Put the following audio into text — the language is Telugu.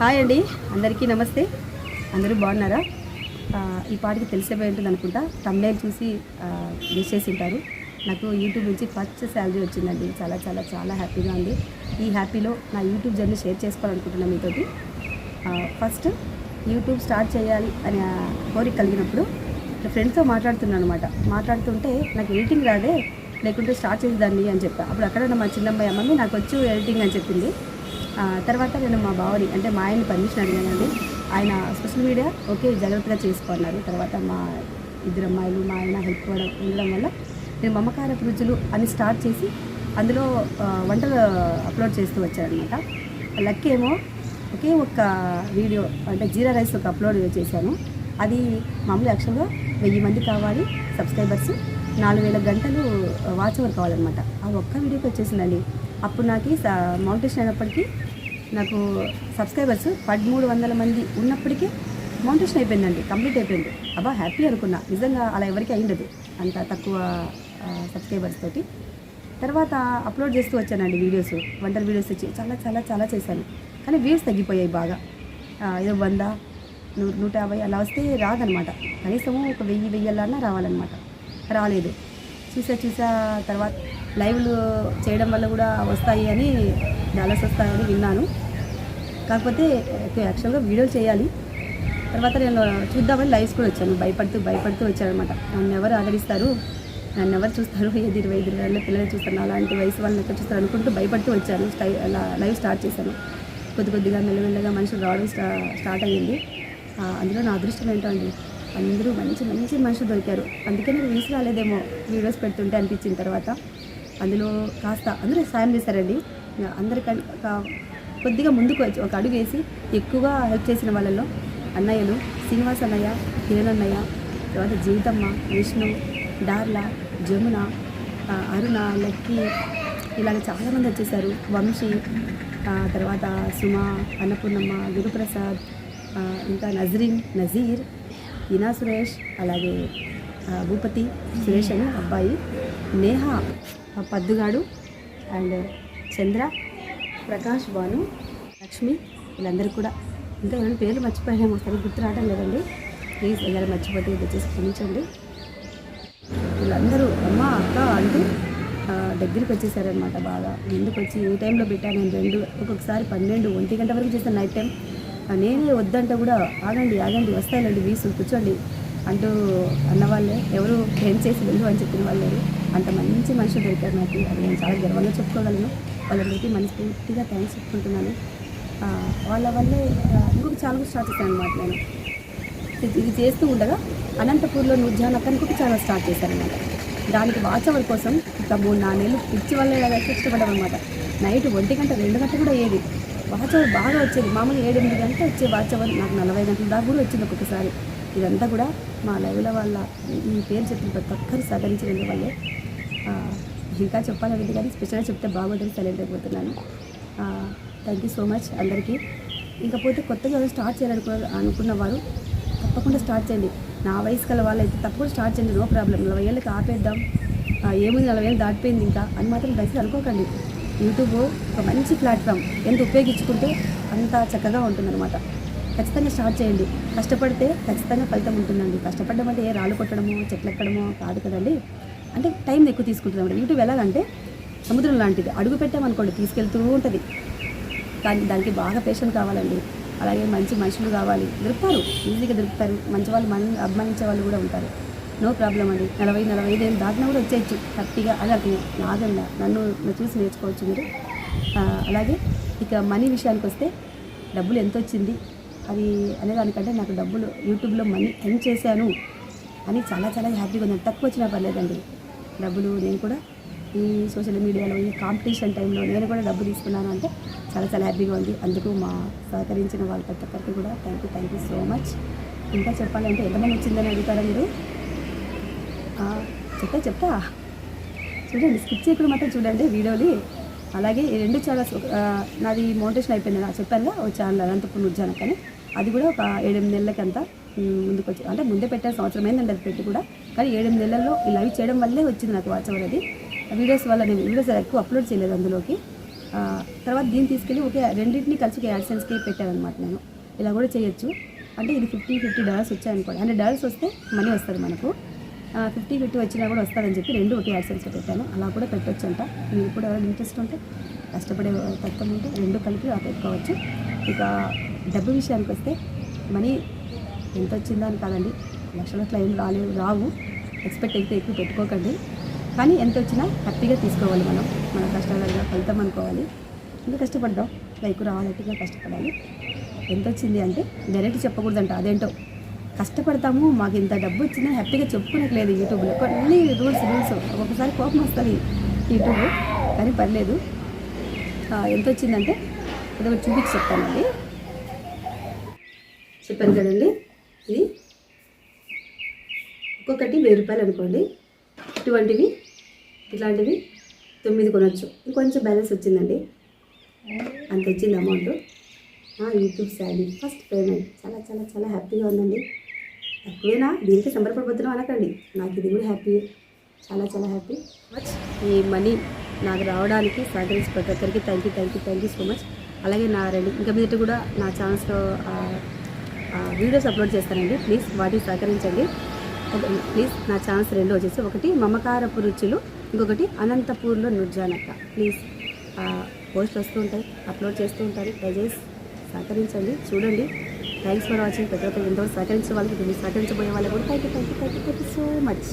హాయ్ అండి. అందరికీ నమస్తే. అందరూ బాగున్నారా? ఈ పాటికి తెలిసిపోయి ఉంటుంది అనుకుంటా. తమ్నేల్ చూసి విష్ చేసి ఉంటారు నాకు యూట్యూబ్ నుంచి ఫస్ట్ శాలరీ వచ్చిందండి. చాలా చాలా చాలా హ్యాపీగా ఉంది. ఈ హ్యాపీలో నా యూట్యూబ్ జర్నీ షేర్ చేసుకోవాలనుకుంటున్నాను మీతోటి. ఫస్ట్ యూట్యూబ్ స్టార్ట్ చేయాలి అనే కోరిక కలిగినప్పుడు నా ఫ్రెండ్స్తో మాట్లాడుతున్నాను అనమాట మాట్లాడుతుంటే నాకు ఎడిటింగ్ రాదే లేకుంటే స్టార్ట్ చేసేదాన్ని అని చెప్పా. అప్పుడు అక్కడ ఉన్న మా చిన్నమ్మాయి అమ్మమ్మ నాకు వచ్చు ఎడిటింగ్ అని చెప్పింది. తర్వాత నేను మా బావని అంటే మా ఆయన్ని పర్మిషన్ అడిగానండి. ఆయన సోషల్ మీడియా ఓకే జాగ్రత్తగా చేసుకున్నారు. తర్వాత మా ఇద్దరు అమ్మాయిలు మా ఆయన హెల్ప్ ఉండడం వల్ల నేను మమకార రుచులు అని స్టార్ట్ చేసి అందులో వంటలు అప్లోడ్ చేస్తూ వచ్చారనమాట లక్ ఏమో ఒకే ఒక్క వీడియో అంటే జీరా రైస్ ఒక అప్లోడ్ చేశాను. అది మామూలు యాక్చువల్గా వెయ్యి మంది కావాలి సబ్స్క్రైబర్స్ నాలుగు వేల గంటలు వాచ్ అవర్ కావాలన్నమాట. ఆ ఒక్క వీడియోకి వచ్చేసిందండి. అప్పుడు నాకు మౌంటేషన్ అయినప్పటికీ నాకు సబ్స్క్రైబర్స్ పదమూడు వందల మంది ఉన్నప్పటికీ మౌంటేషన్ అయిపోయిందండి కంప్లీట్ అయిపోయింది. అబ్బా హ్యాపీ అనుకున్నా. నిజంగా అలా ఎవరికి అయ్యిండదు అంత తక్కువ సబ్స్క్రైబర్స్ తోటి. తర్వాత అప్లోడ్ చేస్తూ వచ్చానండి వీడియోస్ వంటల వీడియోస్ వచ్చి చాలా చాలా చాలా చేశాను. కానీ వ్యూస్ తగ్గిపోయాయి బాగా. ఏదో వంద నూ నూట యాభై అలా వస్తే రాదనమాట. కనీసము ఒక వెయ్యి వెయ్యలన్నా రావాలన్నమాట. రాలేదు. చూసా చూసా తర్వాత లైవ్లు చేయడం వల్ల కూడా వస్తాయి అని డాలర్స్ వస్తాయని విన్నాను. కాకపోతే యాక్చువల్గా వీడియోలు చేయాలి. తర్వాత నేను చూద్దామని లైవ్స్ కూడా వచ్చాను. భయపడుతూ భయపడుతూ వచ్చానమాట నన్ను ఎవరు ఆదరిస్తారు? నన్ను ఎవరు చూస్తారు? ఐదు ఇరవై ఐదు వేల పిల్లలు చూస్తాను అలాంటి వయసు వాళ్ళని ఎక్కడ చూస్తారు? అనుకుంటూ భయపడుతూ వచ్చాను. స్టై అలా లైవ్ స్టార్ట్ చేశాను. కొద్ది కొద్దిగా మెల్లమెల్లగా మనుషులు రావడం స్టార్ట్ అయ్యింది. అందులో నా అదృష్టం ఏంటో అండి. అందరూ మంచి మంచి మనుషులు దొరికారు. అందుకే నాకు వీసు రాలేదేమో వీడియోస్ పెడుతుంటే అనిపించిన తర్వాత. అందులో కాస్త అందరూ సాయం చేశారండి. అందరికీ కొద్దిగా ముందుకు వచ్చి ఒక అడుగు వేసి ఎక్కువగా హెల్ప్ చేసిన వాళ్ళల్లో అన్నయ్యలు శ్రీనివాస్ అన్నయ్య కిరణ్ అన్నయ్య తర్వాత జీవితమ్మ విష్ణు డార్లా జమున అరుణ లక్కీ ఇలాగ చాలామంది వచ్చేసారు. వంశీ తర్వాత సుమ అన్నపూర్ణమ్మ గురుప్రసాద్ ఇంకా నజరీన్ నజీర్ ఇనా సురేష్ అలాగే భూపతి సురేష్ అని అబ్బాయి నేహ పద్దుగాడు అండ్ చంద్ర ప్రకాష్ భాను లక్ష్మి వీళ్ళందరూ కూడా. ఇంకా ఏమైనా పేర్లు మర్చిపోయాము సరే గుర్తు రావడం లేదండి. ప్లీజ్ ఏదైనా మర్చిపోతే దయచేసి వచ్చేసి క్షమించండి. వీళ్ళందరూ అమ్మ అక్క అంటూ దగ్గరికి వచ్చేసారనమాట బాగా. ఎందుకు వచ్చి ఏ టైంలో పెట్టాను? నేను రెండు ఒక్కొక్కసారి పన్నెండు ఒంటి గంట వరకు చేస్తాను నైట్ టైం. నేనే వద్దంటే కూడా ఆగండి ఆగండి వస్తాయిలండి వీసు కూర్చోండి అంటూ అన్నవాళ్ళే. ఎవరు ఏం చేసి వెళ్ళు అని చెప్పిన వాళ్ళు. లేరు. అంత మంచి మనుషులు దొరికారు నాకు. అది నేను చాలా గర్వంగా చెప్పుకోగలను. వాళ్ళందరికీ మనస్ఫూర్తిగా థ్యాంక్స్ చెప్పుకుంటున్నాను. వాళ్ళ వల్లే ఇంకొక చాలా స్టార్ట్ చేశాను అనమాట నేను. ఇది చేస్తూ ఉండగా అనంతపూర్లో నూర్జాన్ అక్కడ ఇంకొక ఛానల్ స్టార్ట్ చేశారనమాట దానికి వాచ్ అవర్ కోసం ఇక మూడు నాలుగు నెలలు పిచ్చి వల్ల కష్టపడ్డాం అనమాట నైట్ ఒంటి గంట రెండు గంట కూడా ఏది వాచ్ అవర్ బాగా వచ్చేది. మామూలు ఏడు ఎనిమిది వచ్చే వాచ్ అవర్ నాకు నలభై గంటల దాకా కూడా వచ్చింది ఒక్కొక్కసారి. ఇదంతా కూడా మా లైవ్ల వాళ్ళ ఈ పేరు చెప్పిన ప్రతి ఒక్కరు సహకరించడం వల్లే ఇంకా చెప్పాలంటే కానీ స్పెషల్గా చెప్తే బాగుంటుంది సెలెక్ట్ అయిపోతున్నాను. థ్యాంక్ యూ సో మచ్ అందరికీ. ఇంకపోతే కొత్తగా స్టార్ట్ చేయాలనుకో అనుకున్న వారు తప్పకుండా స్టార్ట్ చేయండి. నా వయసు గల వాళ్ళైతే తప్పకుండా స్టార్ట్ చేయండి నో ప్రాబ్లం నలభై ఏళ్ళకి ఆపేద్దాం. ఏముంది నలభై ఏళ్ళు దాటిపోయింది ఇంకా అని మాత్రం దయచేసి అనుకోకండి. యూట్యూబ్ ఒక మంచి ప్లాట్ఫామ్ ఎంత ఉపయోగించుకుంటే అంత చక్కగా ఉంటుందన్నమాట. ఖచ్చితంగా స్టార్ట్ చేయండి. కష్టపడితే ఖచ్చితంగా ఫలితం ఉంటుందండి. కష్టపడడం అంటే ఏ రాళ్ళు కొట్టడమో చెట్లు ఎక్కడమో కాదు కదండి. అంటే టైం ఎక్కువ తీసుకుంటుంది అనమాట యూట్యూబ్ ఎలాగంటే సముద్రం లాంటిది. అడుగు పెట్టామనుకోండి తీసుకెళ్తూ ఉంటుంది. కానీ దానికి బాగా పేషెంట్ కావాలండి. అలాగే మంచి మనుషులు కావాలి. దొరుకుతారు. ఈజీగా దొరుకుతారు. మంచి వాళ్ళు మనం అభిమానించే వాళ్ళు కూడా ఉంటారు. నో ప్రాబ్లం అండి. నలభై నలభై ఐదేళ్ళు ఏళ్ళు దాటినా కూడా వచ్చేయచ్చు. హ్యాపీగా అలాగే నాగండా. నన్ను నన్ను చూసి నేర్చుకోవచ్చు మీరు. అలాగే ఇక మనీ విషయానికి వస్తే డబ్బులు ఎంత వచ్చింది? అది అనేదానికంటే నాకు డబ్బులు యూట్యూబ్లో మనీ ఎర్న్ చేశాను అని చాలా చాలా హ్యాపీగా ఉంది తక్కువ వచ్చినా పర్లేదండి. డబ్బులు నేను కూడా ఈ సోషల్ మీడియాలో ఈ కాంపిటీషన్ టైంలో నేను కూడా డబ్బు తీసుకున్నాను అంటే చాలా చాలా హ్యాపీగా ఉంది. అందుకు మా సహకరించిన వాళ్ళ ప్రతి ఒక్కరికి కూడా thank you thank you so much ఇంకా చెప్పాలంటే ఎంతమంది వచ్చిందని అడుగుతారా మీరు? చెప్తా చెప్తా. చూడండి స్కిప్ చేయకుండా మాత్రం చూడండి వీడియోని. అలాగే ఈ రెండు ఛానల్స్ నాది మోటివేషన్ అయిపోయింది నాకు చెప్పాను ఓ ఛానల్ అనంతపురం ఉజ్జాన కానీ అది కూడా ఒక ఏడెనిమిది నెలలకంతా అంతా ముందుకు వచ్చి అంటే ముందే పెట్టాను సంవత్సరం అయిందండి అది పెట్టి కూడా. కానీ ఏడెనిమిది నెలల్లో ఈ లైవ్ చేయడం వల్లే వచ్చింది నాకు వాచ్ అవర్ అది వీడియోస్ వల్ల నేను వీడియోస్ ఎక్కువ అప్లోడ్ చేయలేదు అందులోకి. తర్వాత దీన్ని తీసుకెళ్ళి ఒకే రెండింటిని కలిసి ఒక యాడ్సెన్స్కి పెట్టానమాట నేను. ఇలా కూడా చేయొచ్చు. అంటే ఇది ఫిఫ్టీ ఫిఫ్టీ డాలర్స్ వచ్చాయనుకోండి. హండ్రెడ్ డాలర్స్ వస్తే మనీ వస్తుంది మనకు. ఫిఫ్టీ ఫిఫ్టీ వచ్చినా కూడా వస్తుందని చెప్పి రెండు ఒకే యాడ్సెన్స్లో పెట్టాను. అలా కూడా పెట్టొచ్చు అంట మీరు కూడా ఎవరైనా ఇంట్రెస్ట్ ఉంటే కష్టపడే తత్వం ఉంటే రెండు కలిపి అలా పెట్టుకోవచ్చు. ఇక డబ్బు విషయానికి వస్తే మనీ ఎంత వచ్చిందని అని కాదండి. లక్షల క్లైమ్ ఏం రాలేవు రావు. ఎక్స్పెక్ట్ అయితే ఎక్కువ పెట్టుకోకండి. కానీ ఎంత వచ్చినా హ్యాపీగా తీసుకోవాలి మనం. మన కష్టాలుగా ఫలితం అనుకోవాలి. ఇంకా కష్టపడ్డాం? లైక్ రావాలంటే కష్టపడాలి. ఎంత వచ్చింది అంటే డైరెక్ట్ చెప్పకూడదంట. అదేంటో? కష్టపడతాము మాకు ఇంత డబ్బు వచ్చినా హ్యాపీగా చెప్పుకోనట్లేదు యూట్యూబ్లో. కొన్ని రూల్స్ రూల్స్. ఒక్కొక్కసారి కోపం వస్తుంది యూట్యూబ్. కానీ పర్లేదు. ఎంత వచ్చిందంటే ఇది ఒకటి చూపించి చెప్తానండి. చెప్పాను కదండి. ఇది. ఒక్కొక్కటి వెయ్యి రూపాయలు అనుకోండి. ఇటువంటివి ఇట్లాంటివి తొమ్మిది కొనొచ్చు. ఇంకొంచెం బ్యాలెన్స్ వచ్చిందండి. అంత వచ్చింది amount YouTube salary first payment చాలా చాలా చాలా హ్యాపీగా ఉందండి. తక్కువేనా దీనికి సంబరపడిపోతున్నాం అనకండి. నాకు ఇది కూడా హ్యాపీ చాలా చాలా హ్యాపీ మచ్ ఈ మనీ నాకు రావడానికి సహకరించి ప్రతి ఒక్కరికి thank you thank you thank you so much అలాగే నా రెండు ఇంకా మీదట కూడా నా ఛానల్స్లో వీడియోస్ అప్లోడ్ చేస్తానండి. ప్లీజ్ వాటికి సహకరించండి. ప్లీజ్ నా ఛాన్స్ రెండు వచ్చేసి ఒకటి మమకారపు రుచులు ఇంకొకటి అనంతపూర్లో నుర్జానక్క. ప్లీజ్ పోస్ట్ వస్తూ ఉంటాయి అప్లోడ్ చేస్తూ ఉంటారు. దయచేసి సహకరించండి. చూడండి. Thanks for watching. ప్రతి ఒక్కరు ఎంతో సహకరించే వాళ్ళకి సహకరించబోయే వాళ్ళకి కూడా thank you thank you thank you thank you so much